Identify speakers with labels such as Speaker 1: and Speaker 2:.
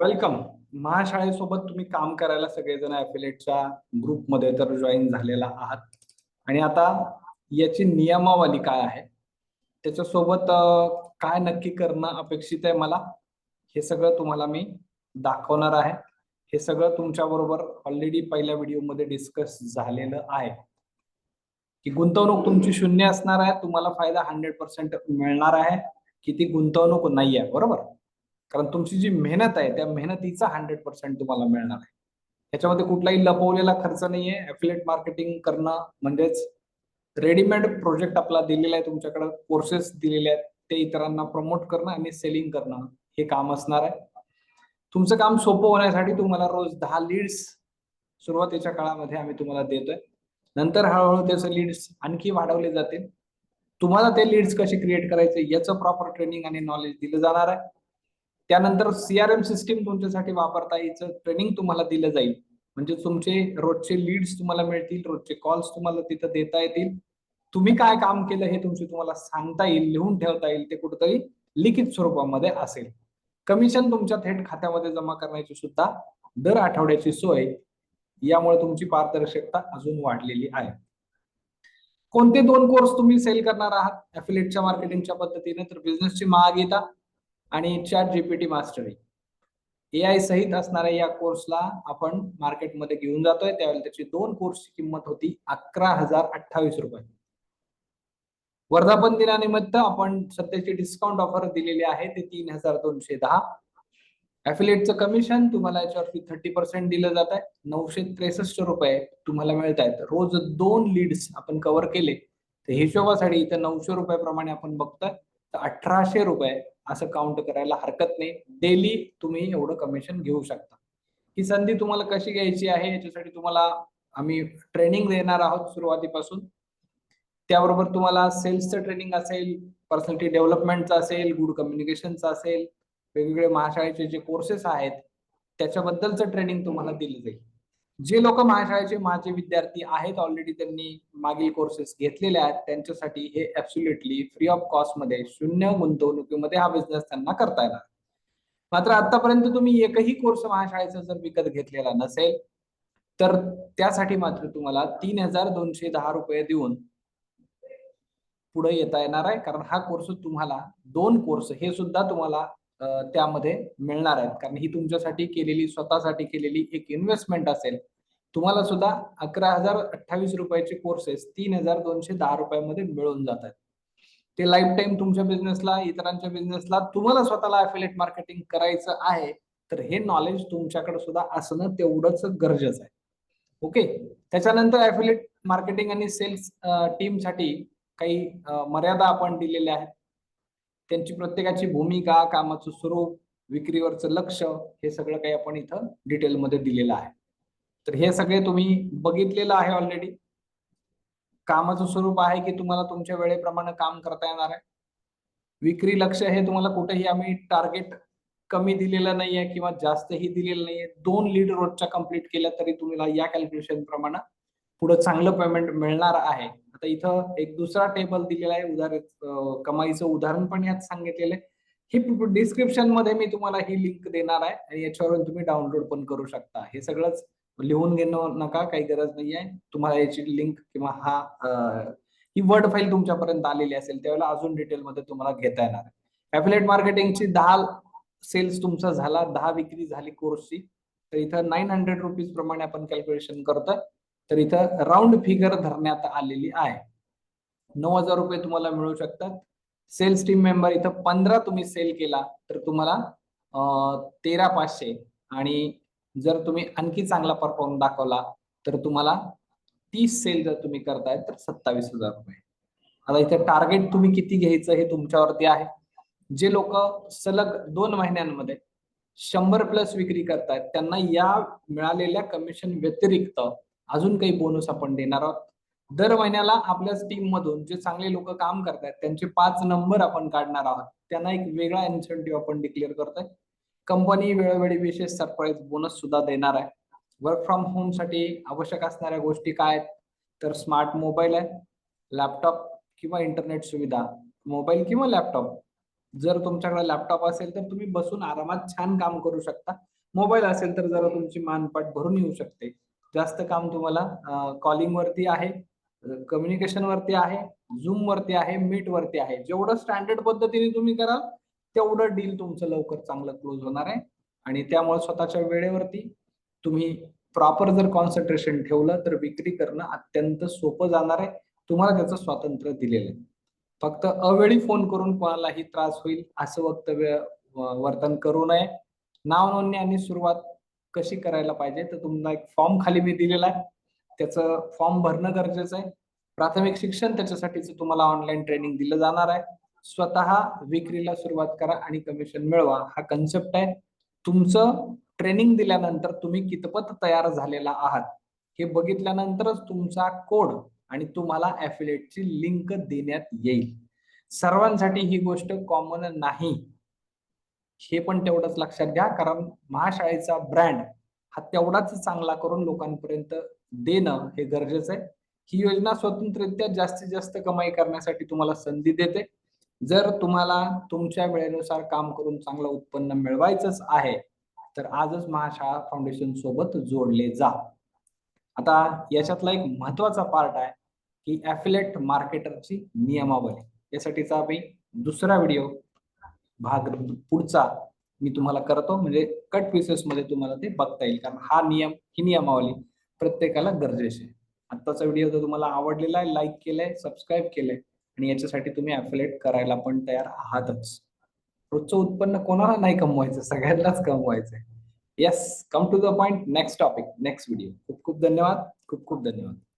Speaker 1: Welcome. महाशाळेसोबत तुम्ही काम करायला सगळेजण ऍफिलेटच्या ग्रुपमध्ये तर जॉईन झालेला आहात. आणि आता याची नियमावली काय आहे? त्याच्यासोबत काय नक्की करणं अपेक्षित आहे मला? हे सगळं तुम्हाला मी दाखवणार आहे. हे सगळं तुमच्या बरोबर ऑलरेडी पहिल्या व्हिडिओमध्ये डिस्कस झालेलं आहे. की गुंतवणूक तुमची शून्य असणार आहे तुम्हाला फायदा हंड्रेड पर्सेंट मिळणार आहे. की ती गुंतवणूक नाही आहे बरोबर? कारण तुमची जी मेहनत आहे त्या मेहनतीचा हंड्रेड पर्सेंट तुम्हाला मिळणार आहे. त्याच्यामध्ये कुठलाही लपवलेला खर्च नाहीये. अफिलेट मार्केटिंग करणं म्हणजेच रेडीमेड प्रोजेक्ट आपला दिलेला आहे तुमच्याकडे कोर्सेस दिलेले आहेत ते इतरांना प्रमोट करणं आणि सेलिंग करणं हे काम असणार आहे. तुमचं काम सोपं होण्यासाठी तुम्हाला रोज दहा लीड्स सुरुवातीच्या काळामध्ये आम्ही तुम्हाला देतोय. नंतर हळूहळू त्याचे लीड्स आणखी वाढवले जातील. तुम्हाला ते लीड्स कसे क्रिएट करायचे याचं प्रॉपर ट्रेनिंग आणि नॉलेज दिलं जाणार आहे. त्यानंतर सीआरएम सिस्टीम तुमच्यासाठी वापरता यायचं ट्रेनिंग तुम्हाला दिलं जाईल. म्हणजे तुमचे रोजचे लीड्स तुम्हाला मिळतील रोजचे कॉल्स तुम्हाला तिथं देता येतील. तुम्ही काय काम केलं हे तुमचे तुम्हाला सांगता येईल लिहून ठेवता येईल ते कुठेतरी लिखित स्वरूपामध्ये असेल. कमिशन तुमच्या थेट खात्यामध्ये जमा करण्याची सुद्धा दर आठवड्याची सोय यामुळे तुमची पारदर्शकता अजून वाढलेली आहे. कोणते दोन कोर्स तुम्ही सेल करणार आहात? अफिलेटच्या मार्केटिंगच्या पद्धतीने तर बिझनेसची महागीता आणि Chat GPT mastery A I सहित असणाऱ्या या कोर्सला आपण मार्केटमध्ये घेऊन जातोय. त्यावेळेला त्याची दोन कोर्सची किंमत होती अकरा हजार अठ्ठावीस रुपये. वर्धापन दिनानिमित्त आपण सध्याची डिस्काउंट ऑफर दिलेली आहे ते तीन हजार दोनशे दहा. अफिलेटचं कमिशन तुम्हाला याच्यावरती थर्टी पर्सेंट दिलं जात आहे. नऊशे त्रेसष्ट रुपये तुम्हाला मिळत आहेत. रोज दोन लीड्स आपण कव्हर केले. तर हिशोबासाठी इथं नऊशे रुपये प्रमाणे आपण बघतोय. तर अठराशे रुपये असं काउंट करायला हरकत नाही. डेली तुम्ही एवढं कमिशन घेऊ शकता. ही संधी तुम्हाला कशी घ्यायची आहे? याच्यासाठी तुम्हाला आम्ही ट्रेनिंग देणार आहोत सुरुवातीपासून. त्याबरोबर तुम्हाला सेल्सचं ट्रेनिंग असेल पर्सनॅलिटी डेव्हलपमेंटचं असेल गुड कम्युनिकेशनचं असेल वेगवेगळे महाशाळेचे जे कोर्सेस आहेत त्याच्याबद्दलचं ट्रेनिंग तुम्हाला दिलं जाईल. जे लोक महाशाळेचे माझे विद्यार्थी आहेत ऑलरेडी त्यांनी मागील कोर्सेस घेतलेले आहेत त्यांच्यासाठी हे ऍब्सुल्युटली फ्री ऑफ कॉस्टमध्ये शून्य गुंतवणुकीमध्ये हा बिझनेस त्यांना करता येणार. मात्र आतापर्यंत तुम्ही एकही कोर्स महाशाळेचा जर विकत घेतलेला नसेल तर त्यासाठी मात्र तुम्हाला तीन हजार दोनशे दहा रुपये देऊन पुढे येता येणार आहे. कारण हा कोर्स तुम्हाला दोन कोर्स हे सुद्धा तुम्हाला त्यामध्ये मिळणार आहेत. कारण ही तुमच्यासाठी केलेली स्वतःसाठी केलेली एक इन्व्हेस्टमेंट असेल. तुम्हाला सुद्धा अकरा हजार अठ्ठावीस रुपयाचे कोर्सेस तीन हजार दोनशे दहा रुपयामध्ये मिळून जातात ते लाईफ टाईम तुमच्या बिझनेसला इतरांच्या बिझनेसला तुम्हाला स्वतःला अफिलेट मार्केटिंग करायचं आहे तर हे नॉलेज तुमच्याकडे सुद्धा असणं तेवढंच गरजेचं आहे. ओके त्याच्यानंतर अफिलेट मार्केटिंग आणि सेल्स टीमसाठी काही मर्यादा आपण दिलेल्या आहेत. त्यांची प्रत्येकाची भूमिका कामाचं स्वरूप विक्रीवरचं लक्ष हे सगळं काही आपण इथं डिटेलमध्ये दिलेलं आहे. तर हे सगळे तुम्ही बघितलेलं आहे ऑलरेडी कामाचं स्वरूप आहे की तुम्हाला तुमच्या वेळेप्रमाणे काम करता येणार आहे. विक्री लक्ष हे तुम्हाला कुठेही आम्ही टार्गेट कमी दिलेलं नाहीये किंवा जास्तही दिलेलं नाहीये. दोन लीड रोजच्या कंप्लीट केल्या तरी तुम्हाला या कॅल्क्युलेशन प्रमाणे पुढे चांगलं पेमेंट मिळणार आहे. आता इथं एक दुसरा टेबल दिलेला आहे. उदाहरण कमाईचं उदाहरण पण यात सांगितलेलं आहे. ही डिस्क्रिप्शनमध्ये मी तुम्हाला ही लिंक देणार आहे आणि याच्यावरून तुम्ही डाउनलोड पण करू शकता. हे सगळंच लिहून घेणं नका काही गरज नाही आहे. तुम्हाला याची लिंक किंवा हा ही वर्ड फाईल तुमच्यापर्यंत आलेली असेल त्यावेळेला अजून डिटेलमध्ये तुम्हाला घेता येणार आहे. ऍफिलेट मार्केटिंगची दहा सेल्स तुमचा झाला दहा विक्री झाली कोर्सची तर इथं नाईन हंड्रेड रुपीज प्रमाणे आपण कॅल्क्युलेशन करतोय. तर इथं राऊंड फिगर धरण्यात आलेली आहे. नऊ हजार रुपये तुम्हाला मिळू शकतात. सेल्स टीम मेंबर इथं पंधरा तुम्ही सेल केला तर तुम्हाला तेरा पाचशे. आणि जर तुम्ही आणखी चांगला परफॉर्म दाखवला तर तुम्हाला तीस सेल जर तुम्ही करताय तर सत्तावीस हजार रुपये. आता इथे टार्गेट तुम्ही किती घ्यायचं हे तुमच्यावरती आहे. जे लोक सलग दोन महिन्यांमध्ये शंभर प्लस विक्री करतायत त्यांना या मिळालेल्या कमिशन व्यतिरिक्त अजून काही बोनस आपण देणार आहोत. दर महिन्याला आपल्याच टीम मधून जे चांगले लोक काम करतायत त्यांचे पाच नंबर आपण काढणार आहोत. त्यांना एक वेगळा इन्सेंटिव्ह आपण डिक्लेअर करतोय. कंपनी वेळोवेळी विशेष सरप्राईज बोनस सुद्धा देणार आहे. वर्क फ्रॉम होमसाठी आवश्यक असणाऱ्या गोष्टी काय आहेत? तर स्मार्ट मोबाईल आहे लॅपटॉप किंवा इंटरनेट सुविधा. मोबाईल किंवा लॅपटॉप जर तुमच्याकडे लॅपटॉप असेल तर तुम्ही बसून आरामात छान काम करू शकता. मोबाईल असेल तर जरा तुमची मानपाट भरून येऊ शकते. जास्त काम तुम्हाला कॉलिंग वरती आहे कम्युनिकेशन वरती आहे झूम वरती आहे मीट वरती आहे. जेवढं स्टँडर्ड पद्धतीने तुम्ही कराल तेवढं डील तुमचं लवकर चांगलं क्लोज होणार आहे. आणि त्यामुळे स्वतःच्या वेळेवरती तुम्ही प्रॉपर जर कॉन्सन्ट्रेशन ठेवलं तर विक्री करणं अत्यंत सोपं जाणार आहे. तुम्हाला त्याचं स्वातंत्र्य दिलेलं आहे. फक्त अवेळी फोन करून कोणालाही त्रास होईल असं वक्तव्य वर्तन करू नये. नाव नोंदणी आणि सुरुवात कशी करायला पाहिजे? तर तुम्हाला एक फॉर्म खाली मी दिलेला आहे. त्याचं फॉर्म भरणं गरजेचं आहे. प्राथमिक शिक्षण त्याच्यासाठीच तुम्हाला ऑनलाईन ट्रेनिंग दिलं जाणार आहे. स्वतः विक्रीला सुरुवात करा आणि कमिशन मिळवा. हा कन्सेप्ट आहे. तुमचं ट्रेनिंग दिल्यानंतर तुम्ही कितपत तयार झालेला आहात? हे बघितल्यानंतरच तुमचा कोड आणि तुम्हाला ऍफिलेटची लिंक देण्यात येईल. सर्वांसाठी ही गोष्ट कॉमन नाही. हे पण तेवढंच लक्षात घ्या कारण महाशाळेचा ब्रँड हा तेवढाच चांगला करून लोकांपर्यंत देणं हे गरजेचं आहे. ही योजना स्वतंत्ररित्या जास्तीत जास्त कमाई करण्यासाठी तुम्हाला संधी देते. जर तुम्हाला तुमच्या वेळेनुसार काम करून चांगलं उत्पन्न मिळवायचंच आहे तर आजच महाशाळा फाउंडेशन सोबत जोडले जा. आता याच्यातला एक महत्त्वाचा पार्ट आहे की ऍफिलेट मार्केटरची नियमावली. यासाठीचा मी दुसरा व्हिडिओ भाग पुढचा मी तुम्हाला करतो. म्हणजे कट पीसेस मध्ये तुम्हाला ते बघता येईल. कारण हा नियम ही नियमावली प्रत्येकाला गरजेचे आहे. आत्ताचा व्हिडिओ जर तुम्हाला आवडलेला आहे लाईक केलाय सबस्क्राईब केलंय आणि याच्यासाठी तुम्ही अफिलेट करायला पण तयार आहातच. रोजचं उत्पन्न कोणाला नाही कमवायचं सगळ्यांनाच कमवायचंय yes come to the point next topic next video खूप खूप धन्यवाद. खूप खूप धन्यवाद.